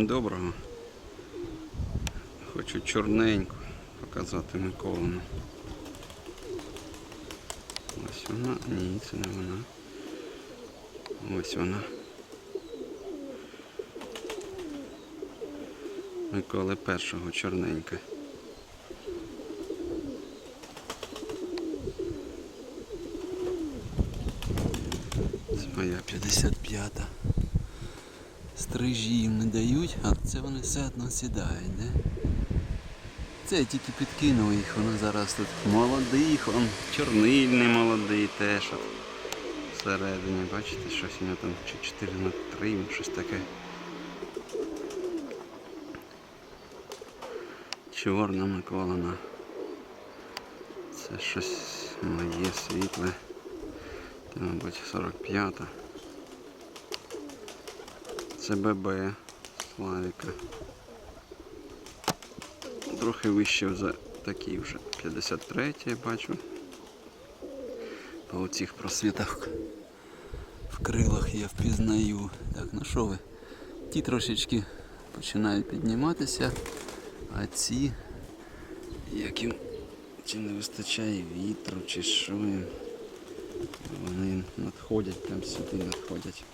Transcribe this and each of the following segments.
Всім доброго. Хочу чорненьку показати Миколину. Ось вона. Ні, це не вона. Ось вона. Миколи першого чорненька. Це моя 55-та. Стрижі їм не дають, а це вони все одно сідають, де? Це я тільки підкинув їх, воно зараз тут молодий, он чорнильний молодий теж. От. Всередині, бачите, щось у нього там чи 4 на 3, щось таке. Чорна Миколина. Це щось моє світле. Це, мабуть, 45-та. Це ББ Славіка. Трохи вище за такий вже 53 я бачу. По оцих просвітах в крилах я впізнаю. Так, ну що ви? Ті трошечки починають підніматися, а ці, як їм чи не вистачає вітру, чи що їм, вони надходять, прям сюди надходять.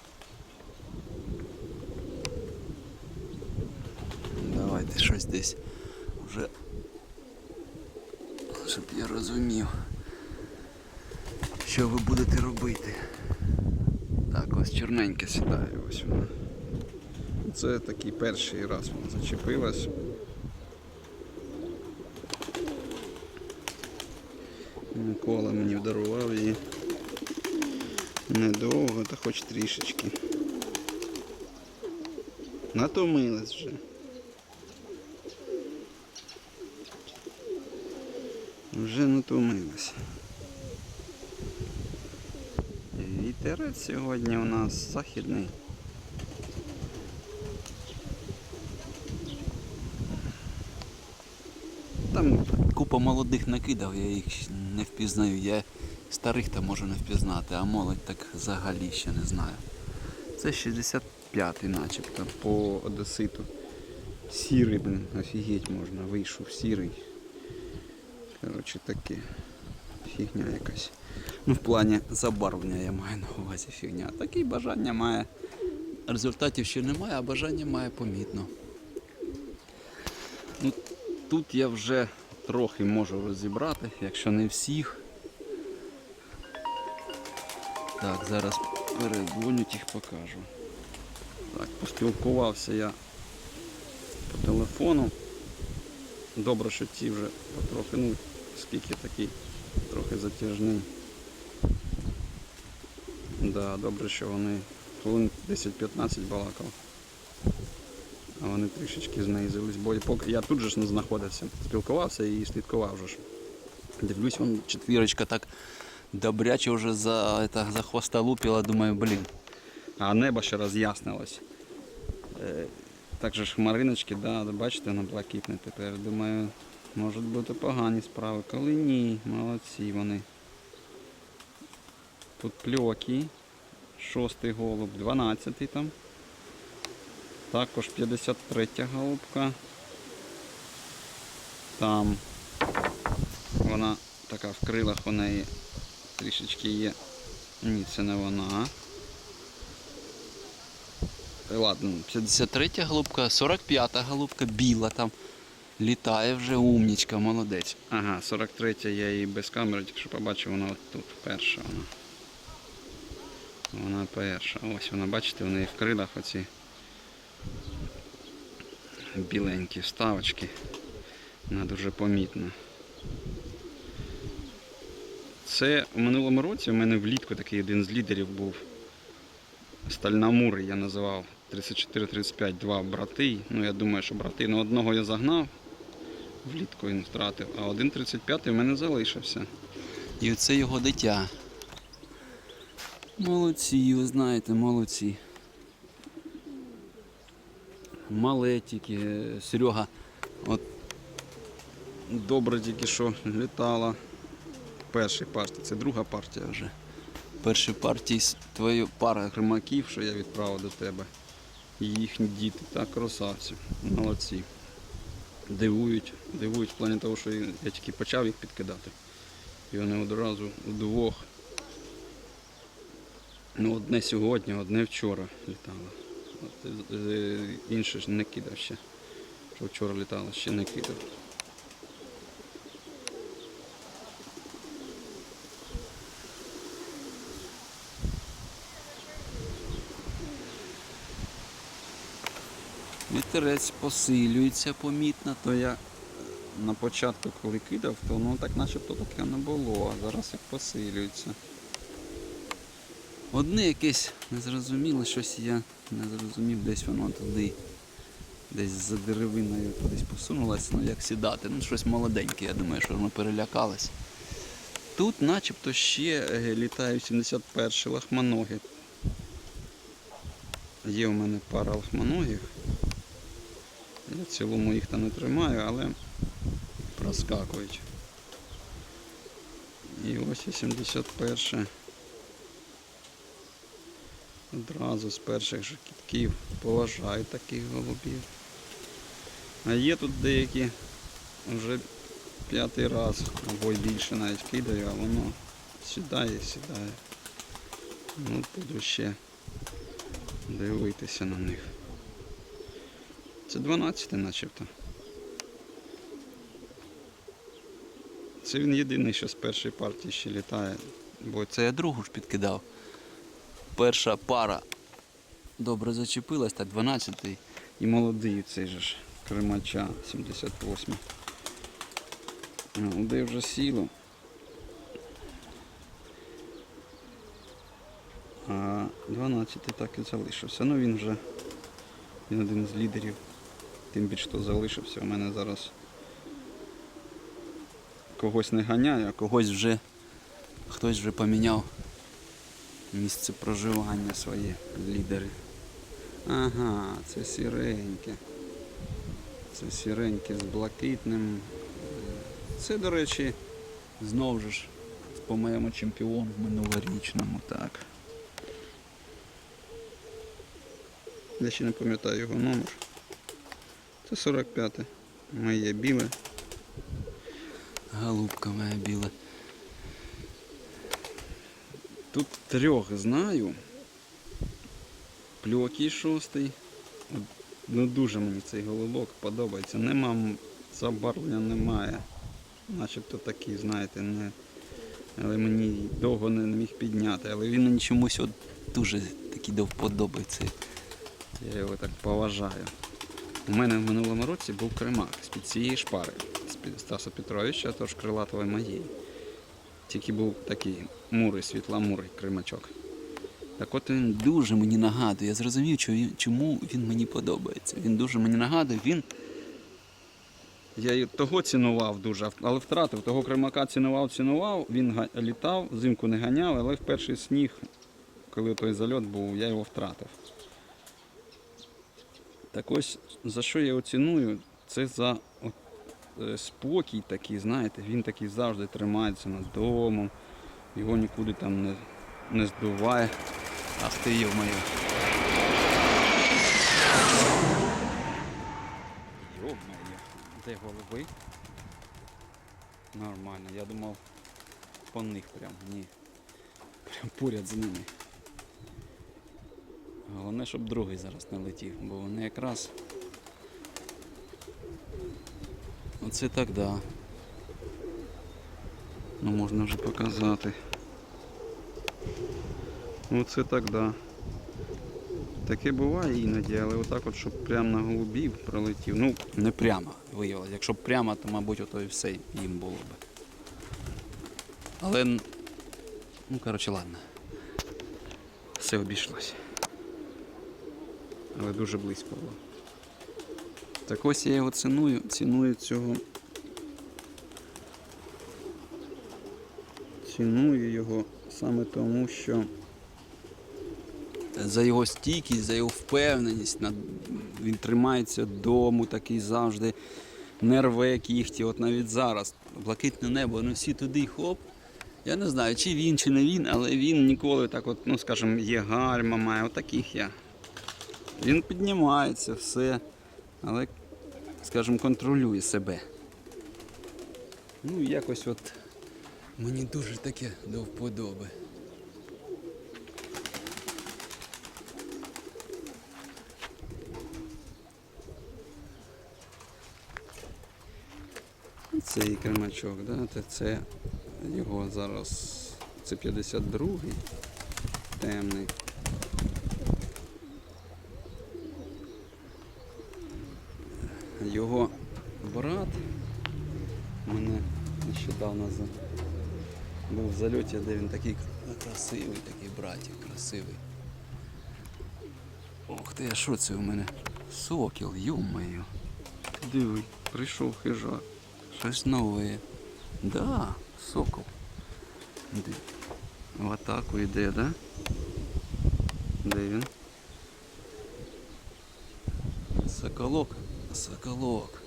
Щось десь вже, щоб я розумів, що ви будете робити. Так, ось чорненьке сідає, ось вона. Це такий перший раз вона зачепилась. Микола мені дарував її недовго, та хоч трішечки. Натомилась вже. Вже натомилась. Вітерець сьогодні у нас західний. Там купа молодих накидав, я їх не впізнаю. Я старих то можу не впізнати, а молодь так взагалі ще не знаю. Це 65-й начебто по одеситу. Сірий, блин, офігеть можна, вийшов сірий. Коротше таке. Фігня якась. Ну, в плані забарвлення я маю на увазі фігня. Таке бажання має. Результатів ще немає, а бажання має помітно. Ну, тут я вже трохи можу розібрати, якщо не всіх. Так, зараз перегонять їх покажу. Так, поспілкувався я по телефону. Добре, що ті вже потрохи, ну скільки такий, трохи затяжний. Да, добре, що вони хвилин 10-15 балакав. А вони трішечки знизились, бо поки я тут же ж не знаходився, спілкувався і слідкував же ж. Дивлюсь, вон четвірочка так добряче вже за, это, за хвоста лупила, думаю, блін. А небо ще роз'яснилось. Е, так же ж хмариночки, да, бачите, воно блакитне тепер. Думаю, можуть бути погані справи. Коли ні, молодці вони. Тут пльоки. Шостий голуб, 12 там. Також 53 голубка. Там вона така в крилах у неї трішечки є. Ні, це не вона. Ладно, 53 голубка, 45-та голубка, біла там. Літає вже умнічка, молодець. Ага, 43 я її без камери, тільки що побачив, вона от тут перша вона. Вона перша. Ось вона, бачите, в неї в крилах оці біленькі вставочки. Вона дуже помітна. Це в минулому році у мене влітку такий один з лідерів був. Стальномур я називав 34-35, два брати. Ну я думаю, що брати. Ну одного я загнав, влітку він втратив, а один 35 у мене залишився. І оце його дитя. Молодці, ви знаєте, молодці. Мале тільки, Серега, от добре тільки що літала. Першій партії, це друга партія вже. Першій партії з твоєю пара гримаків, що я відправив до тебе. І їхні діти, так, красавці, молодці. Дивують, дивують в плані того, що я тільки почав їх підкидати. І вони одразу вдвох. Ну, одне сьогодні, одне вчора літало. От, е, інше ж не кидав ще. Що вчора літало, ще не кидав. Вітерець посилюється помітно, то я е, на початку, коли кидав, то воно так начебто таке не було, а зараз як посилюється. Одне якесь незрозуміле, щось я не зрозумів, десь воно туди, десь за деревиною кудись посунулося, ну як сідати. Ну щось молоденьке, я думаю, що воно перелякалось. Тут начебто ще літають 71 лахманоги. Є у мене пара лахманогів. Я в цілому їх там не тримаю, але проскакують. І ось і 71 одразу з перших же кітків поважаю таких голубів. А є тут деякі вже п'ятий раз або й більше навіть кидаю, а воно сідає, сідає. Ну, буду ще дивитися на них. Це 12 начебто. Це він єдиний, що з першої партії ще літає. Бо це я другу ж підкидав. Перша пара добре зачепилась, так 12-й і молодий цей же ж Кримача 78. Ну, Де вже сіло. А 12 так і залишився. Ну він вже він один з лідерів. Тим більше хто залишився. У мене зараз когось не ганяю, а когось вже хтось вже поміняв місце проживання своє лідери. Ага, це сіреньке. Це сіреньке з блакитним. Це, до речі, знову ж по-моєму чемпіон в минулорічному, так. Я ще не пам'ятаю його номер. Це 45 моє біле. Голубка моя біла. Тут трьох знаю. Пльокий шостий. Ну дуже мені цей голубок подобається. Нема забарвлення немає. Начебто такий, знаєте, не. Але мені довго не міг підняти. Але він мені чомусь от дуже такий до вподоби. Я його так поважаю. У мене в минулому році був кримак з-під цієї шпари, з-під Стаса Петровича, тож крилатової моєї. Тільки був такий мурий, світла-мурий кримачок. Так от він дуже мені нагадує. Я зрозумів, чому він мені подобається. Він дуже мені нагадує, він. Я того цінував дуже, але втратив. Того кримака цінував, цінував, він літав, взимку не ганяв, але в перший сніг, коли той зальот був, я його втратив. Так ось за що я його ціную, це за от, е, спокій такий, знаєте, він такий завжди тримається над домом, його нікуди там не, не здуває. Ах ти йо-моє. Йо-моє, де голуби? Нормально, я думав по них прям, ні. Прям поряд з ними. Головне, щоб другий зараз не летів, бо вони якраз. Оце так да. Ну можна вже показати. Оце так да. Таке буває іноді, але отак от, щоб прямо на голубів пролетів. Ну, не прямо виявилось. Якщо б прямо, то мабуть ото і все їм було б. Але. Ну, коротше, ладно. Все обійшлось але дуже близько було. Так ось я його ціную, ціную цього. Ціную його саме тому, що за його стійкість, за його впевненість, він тримається дому, такий завжди не рве кіхті. От навіть зараз блакитне небо, ну всі туди хоп. Я не знаю, чи він, чи не він, але він ніколи так, от, ну скажімо, є гальма, має отаких я Він піднімається, все, але, скажімо, контролює себе. Ну, якось от мені дуже таке до вподоби. Цей кремачок, да? це його зараз це 52-й темний. Його брат мене нещодавно був в зальоті, де він такий красивий, такий братик, красивий. Ох ти, а що це у мене? Сокіл, йо-моє. Диви, прийшов хижак. Щось нове. Да, сокол. В атаку йде, да? Де він? Соколок. Соколок.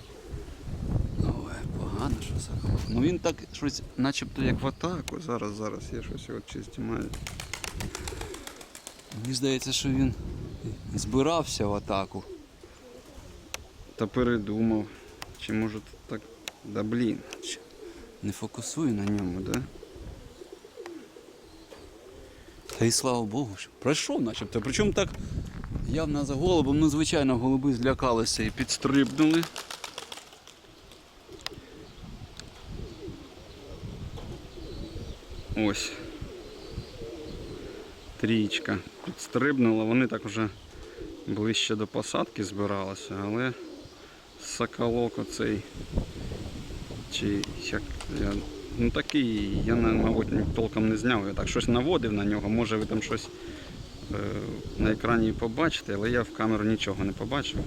Ой, погано, що соколок. Ну він так щось начебто як в атаку. Зараз, зараз я щось от чисті маю. Мені здається, що він збирався в атаку. Та передумав. Чи може так. Да блін. Не фокусує на ньому, да? Та й слава Богу, що пройшов начебто. Причому так явно за голубом, ну звичайно, голуби злякалися і підстрибнули. Ось. Трічка підстрибнула, вони так вже ближче до посадки збиралися, але соколок оцей чи як я. Ну такий, я мабуть толком не зняв. Я так щось наводив на нього. Може ви там щось на екрані побачите, але я в камеру нічого не побачив.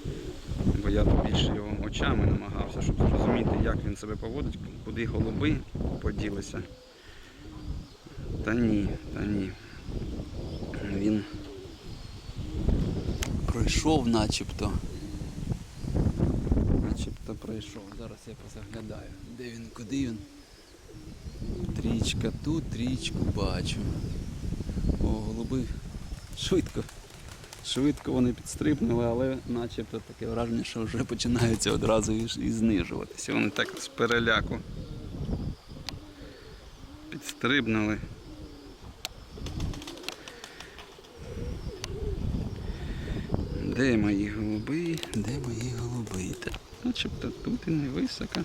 Бо я більше його очами намагався, щоб зрозуміти, як він себе поводить, куди голуби поділися. Та ні, та ні. Він пройшов начебто. Начебто пройшов. Зараз я позаглядаю. Де він, куди він? Трічка тут, трічку бачу. О, голуби швидко. Швидко вони підстрибнули, але начебто таке враження, що вже починаються одразу і, знижуватися. Вони так з переляку підстрибнули. Де мої голуби? Де мої голуби? Начебто тут і не високо.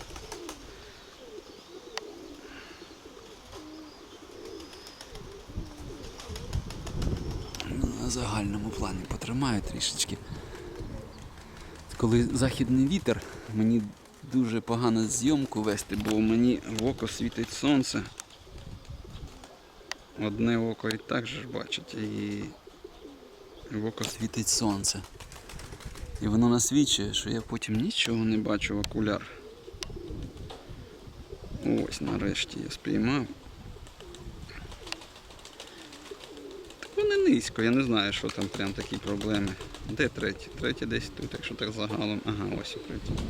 Ну, на загальному плані потримаю трішечки. Коли західний вітер, мені дуже погано зйомку вести, бо мені в око світить сонце. Одне око і так же ж бачить, і в око світить сонце. І воно насвічує, що я потім нічого не бачу в окуляр. Ось нарешті я спіймав. Низько, я не знаю, що там прям такі проблеми. Де третій? Третій десь тут, якщо так загалом. Ага, ось третій.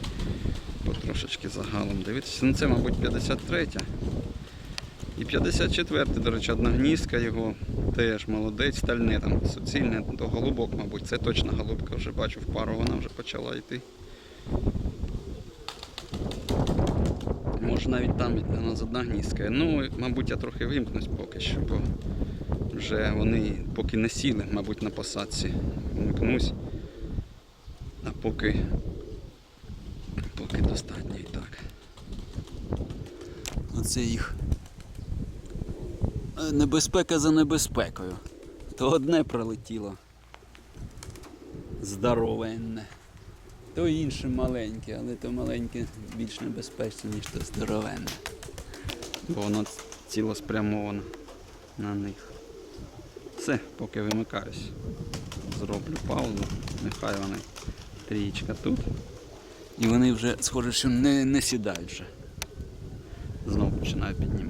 Потрошечки загалом дивитися. Ну це, мабуть, 53. І 54, до речі, одна гнізка його теж молодець, стальне там суцільне, до голубок, мабуть. Це точно голубка вже бачу в пару, вона вже почала йти. Може навіть там вона з одна гнізка. Ну, мабуть, я трохи вимкнусь поки що, бо вже вони поки не сіли, мабуть, на посадці. Вимкнусь. А поки, поки достатньо і так. Оце їх е, небезпека за небезпекою. То одне пролетіло. Здоровенне. То інше маленьке, але то маленьке більш небезпечне, ніж то здоровенне. Бо воно цілеспрямовано на них. Все, поки вимикаюсь. Зроблю паузу. Нехай вони трієчка тут. І вони вже, схоже, що не, не сідають вже. Знову починають піднімати.